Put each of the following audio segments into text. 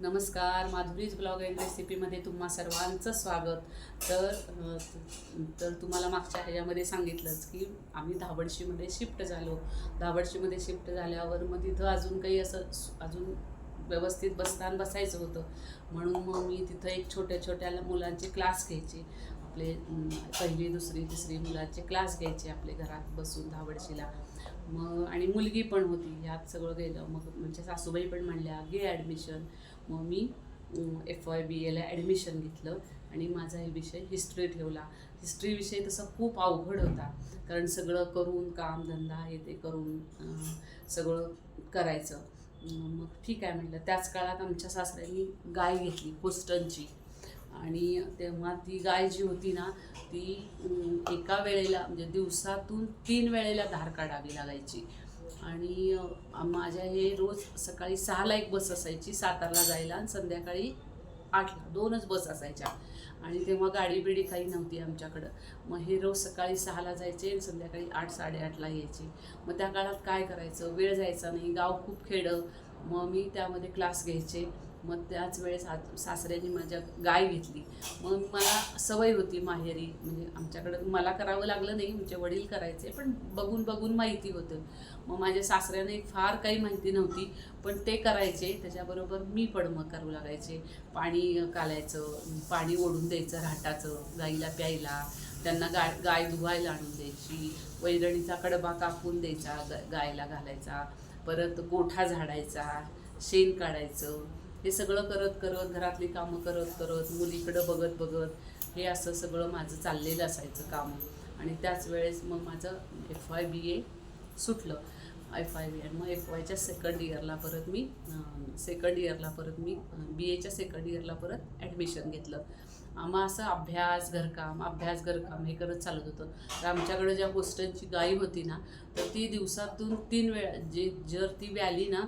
नमस्कार Madhuri's blog and रेसिपीमध्ये तुम्हा सर्वांचं स्वागत. तर तर तुम्हाला मागच्या ह्याच्यामध्ये सांगितलंच की आम्ही धाबडशीमध्ये शिफ्ट झालो. धाबडशीमध्ये शिफ्ट झाल्यावर मग तिथं अजून काही असं अजून व्यवस्थित बसताना बसायचं होतं. म्हणून मग मी तिथं एक छोट्या छोट्या मुलांचे क्लास घ्यायचे. आपले पहिली दुसरी तिसरी मुलांचे क्लास घ्यायचे आपले घरात बसून धावडशीला. मग आणि मुलगी पण होती ह्यात सगळं गेलं. मग म्हणजे सासूबाई पण म्हणल्या घे ॲडमिशन मग मी एफ वाय बी एला ॲडमिशन घेतलं आणि माझा हे विषय हिस्ट्री ठेवला. हिस्ट्री विषय तसा खूप अवघड होता. कारण सगळं करून काम धंदा हे ते करून सगळं करायचं. मग ठीक आहे म्हटलं. त्याच काळात आमच्या सासऱ्यांनी गाय घेतली पोस्टनची आणि तेव्हा ती गाय जी होती ना ती एका वेळेला म्हणजे दिवसातून तीन वेळेला धार काढावी लागायची. आणि माझ्या हे रोज सकाळी सहाला एक बस असायची सातारला जायला आणि संध्याकाळी आठला दोनच बस असायच्या. आणि तेव्हा गाडी बिडी काही नव्हती आमच्याकडं. मग हे रोज सकाळी सहाला जायचे आणि संध्याकाळी आठ साडेआठला यायचे. मग त्या काळात काय करायचं? वेळ जायचा नाही. गाव खूप खेडं. मग मी त्यामध्ये क्लास घ्यायचे. मग त्याच वेळेस आज सासऱ्यांनी माझ्या गाय घेतली. मग मला सवय होती माहेरी म्हणजे आमच्याकडं मला करावं लागलं नाही आमचे वडील करायचे पण बघून बघून माहिती होतं. मग माझ्या सासऱ्याने फार काही माहिती नव्हती पण ते करायचे. त्याच्याबरोबर मी पण मग करू लागायचे. पाणी कालायचं पाणी ओढून द्यायचं राहटाचं गाईला प्यायला. त्यांना गाय गाय धुवायला आणून द्यायची. वैरणीचा कडबा कापून द्यायचा ग- गायला घालायचा. परत गोठा झाडायचा शेण काढायचं. हे सगळं करत करत घरातली कामं करत करत मुलीकडं बघत बघत हे असं सगळं माझं चाललेलं असायचं काम. आणि त्याच वेळेस मग माझं एफ वाय बी ए सुटलं. एफ आय बी आणि मग एफ वायच्या सेकंड इयरला परत मी सेकंड इयरला परत मी बी एच्या सेकंड इयरला परत ॲडमिशन घेतलं. मग असं अभ्यास घरकाम अभ्यास घरकाम हे करत चालत होतं. तर आमच्याकडे ज्या होस्टेलची गाई होती ना तर ती दिवसातून तीन वेळा जे जर ती व्याली ना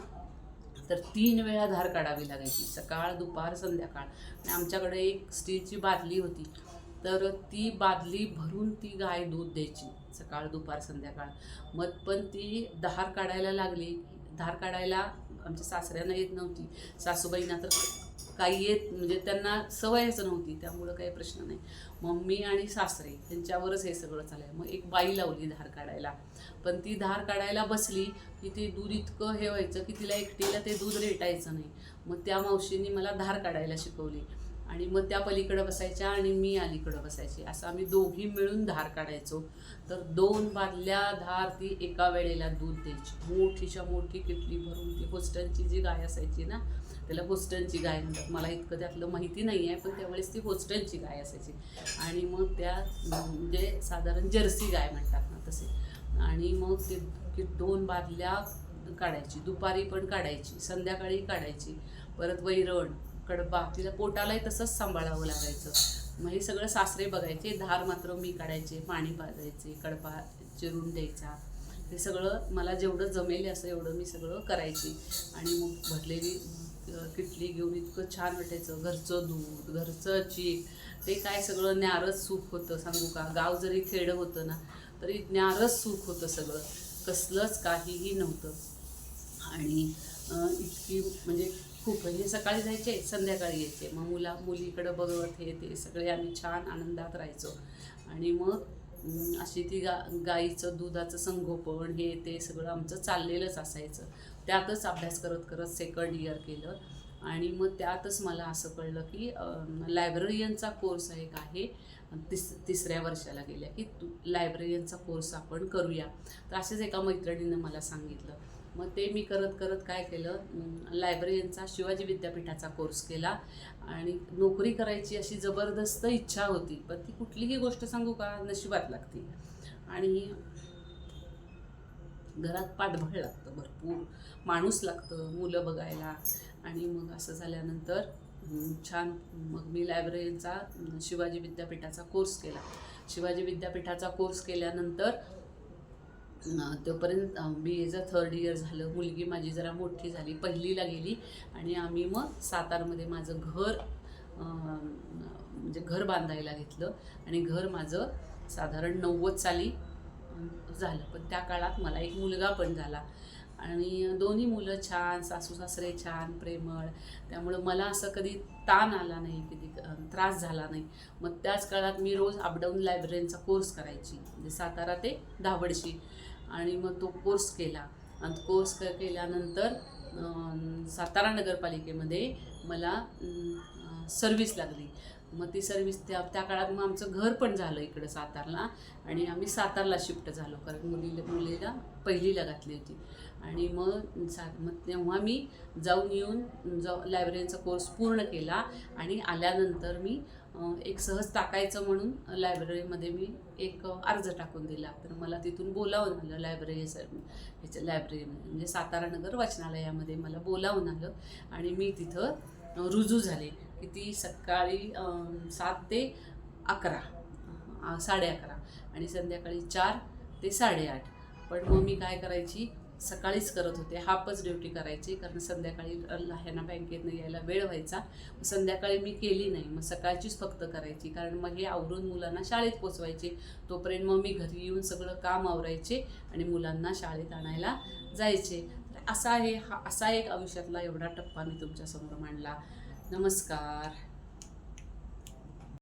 तर तीन वेळा धार काढावी लागायची सकाळ दुपार संध्याकाळ. आणि आमच्याकडे एक स्टीलची बादली होती. तर ती बादली भरून ती गाय दूध द्यायची सकाळ दुपार संध्याकाळ. मग पण ती धार काढायला लागली. धार काढायला आमच्या सासऱ्यांना येत नव्हती. सासूबाईंना तर काही येत म्हणजे त्यांना सवयच नव्हती त्यामुळं काही प्रश्न नाही. मम्मी आणि सासरे त्यांच्यावरच हे सगळं चालाय मग एक बाई लावली धार काढायला. पण ती धार काढायला बसली की ते दूध इतकं हे व्हायचं की तिला एकटीला ते दूध रेटायचं नाही. मग त्या मावशींनी मला धार काढायला शिकवली. आणि मग त्या पलीकडं बसायच्या आणि मी अलीकडं बसायची. असं आम्ही दोघी मिळून धार काढायचो. तर दोन बादल्या धार ती एका वेळेला दूध द्यायची. मोठीच्या मोठी किटली भरून ती होस्टनची जी गाय असायची ना त्याला होस्टनची गाय म्हणतात. मला इतकं त्यातलं माहिती नाही आहे पण त्यावेळेस ती होस्टनची गाय असायची. आणि मग त्या म्हणजे साधारण जर्सी गाय म्हणतात ना तसे. आणि मग ते की दोन बादल्या काढायची. दुपारी पण काढायची. संध्याकाळी काढायची. परत वैरण. कडबा तिला पोटालाही तसंच सांभाळावं लागायचं. मग हे सगळं सासरे बघायचे धार मात्र मी काढायचे पाणी पाजायचे कडबा चिरून द्यायचा. हे सगळं मला जेवढं जमेल असं एवढं मी सगळं करायची. आणि मग भरलेली किटली घेऊन इतकं छान वाटायचं. घरचं दूध घरचं चीक ते काय सगळं न्यारच सुख होतं सांगू का? गाव जरी खेडं होतं ना तरी न्यारच सुख होतं सगळं. कसलंच काहीही नव्हतं. आणि इतकी म्हणजे खूप हे सकाळी जायचे संध्याकाळी यायचे. मग मुला मुलीकडं बघत हे ते सगळे आम्ही छान आनंदात राहायचो. आणि मग अशी ती गा गाईचं दुधाचं संगोपन हे ते सगळं आमचं चाललेलंच असायचं. त्यातच अभ्यास करत करत सेकंड इयर केलं. आणि मग त्यातच मला असं कळलं की लायब्ररियनचा कोर्स एक आहे. तिस तिसऱ्या वर्षाला गेल्या की तू लायब्ररियनचा कोर्स आपण करूया. तर असेच एका मैत्रिणीनं मला सांगितलं मग ते मी करत करत काय केलं? लायब्ररीचा शिवाजी विद्यापीठाचा कोर्स केला. आणि नोकरी करायची अशी जबरदस्त इच्छा होती पण ती कुठलीही गोष्ट सांगू का? नशिबात लागते. आणि घरात पाठबळ लागतं भरपूर. माणूस लागतं मुलं बघायला. आणि मग असं झाल्यानंतर छान मग मी लायब्ररीचा शिवाजी विद्यापीठाचा कोर्स केला. शिवाजी विद्यापीठाचा कोर्स केल्यानंतर तोपर्यंत बी एचं थर्ड इयर झालं मुलगी माझी जरा मोठी झाली पहिलीला गेली आणि आम्ही मग सातारमध्ये माझं घर म्हणजे घर बांधायला घेतलं आणि घर माझं साधारण नव्वद साली झालं. पण त्या काळात मला एक मुलगा पण झाला. आणि दोन्ही मुलं छान सासू सासरे छान प्रेमळ. त्यामुळं मला असं कधी ताण आला नाही कधी त्रास झाला नाही. मग त्याच काळात मी रोज अपडाऊन लायब्ररीचा कोर्स करायची म्हणजे सातारा ते धावडशी. आणि मग तो कोर्स केला. आणि कोर्स क केल्यानंतर सातारा नगरपालिकेमध्ये मला सर्विस लागली. मग ती सर्व्हिस त्या त्या काळात मग आमचं घर पण झालं इकडं सातारला. आणि आम्ही सातारला शिफ्ट झालो. कारण मुलीला मुलीला पहिलीला घातली होती. आणि मग सा मग तेव्हा मी जाऊन येऊन जाऊ लायब्ररीचा कोर्स पूर्ण केला आणि आल्यानंतर मी एक सहज टाकायचं म्हणून लायब्ररीमध्ये मी एक अर्ज टाकून दिला. तर मला तिथून बोलावून आलं लायब्ररी ह्याच्या लायब्ररीमध्ये म्हणजे सातारा नगर वाचनालयामध्ये मला बोलावून आलं आणि मी तिथं रुजू झाले. किती सकाळी सात ते अकरा साडे अकरा आणि संध्याकाळी चार ते साडेआठ पण मग मी काय करायची सकाळीच करत होते. हाफच ड्युटी करायची कारण संध्याकाळी अं, ह्यांना बँकेतनं यायला वेळ व्हायचा. मग संध्याकाळी मी केली नाही. मग सकाळचीच फक्त करायची. कारण मग हे आवरून मुलांना शाळेत पोचवायचे. तोपर्यंत मग मी घरी येऊन सगळं काम आवरायचे आणि मुलांना शाळेत आणायला जायचे. तर असा आहे हा असा एक आयुष्यातला एवढा टप्पा मी तुमच्यासमोर मांडला. नमस्कार.